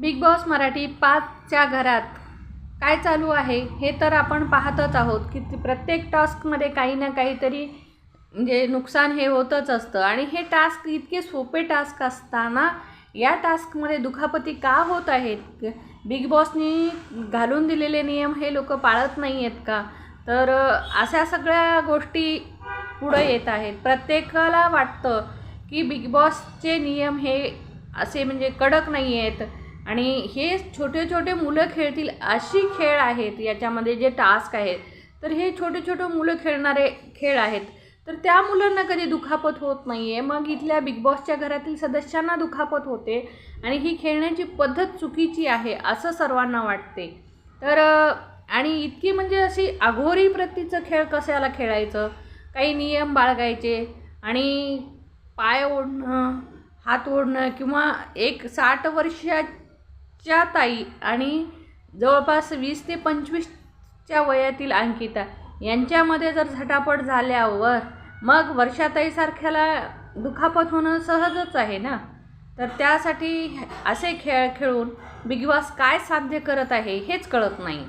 Big boss Marathi पाचच्या घरात काय चालू आहे हे तर आपण पाहतच आहोत की प्रत्येक टास्कमध्ये काही ना काहीतरी म्हणजे नुकसान हे होतच असतं. आणि हे टास्क इतके सोपे टास्क असताना या टास्कमध्ये दुखापती का होत आहेत? बिग बॉसनी घालून दिलेले नियम हे लोक पाळत नाही आहेत का? तर अशा सगळ्या गोष्टी पुढं येत आहेत. प्रत्येकाला वाटतं की बिग बॉसचे नियम हे असे म्हणजे कडक नाही आहेत आणि हे छोटे छोटे मुलं खेळतील अशी खेळ आहेत याच्यामध्ये जे टास्क आहेत तर हे छोटे छोटे मुलं खेळणारे खेळ आहेत. तर त्या मुलांना कधी दुखापत होत नाही आहे मग इथल्या बिग बॉसच्या घरातील सदस्यांना दुखापत होते आणि ही खेळण्याची पद्धत चुकीची आहे असं सर्वांना वाटते. तर आणि इतकी म्हणजे अशी अघोरी प्रतीचं खेळ कशाला खेळायचं? काही नियम बाळगायचे आणि पाय ओढणं हात ओढणं किंवा एक साठ वर्षा च्या ताई आणि जवळपास वीस ते पंचवीसच्या वयातील अंकिता यांच्यामध्ये जर झटापट झाल्यावर मग वर्षाताईसारख्याला दुखापत होणं सहजच आहे ना? तर त्यासाठी असे खेळ खेळून बिग बॉस काय साध्य करत आहे हेच कळत नाही.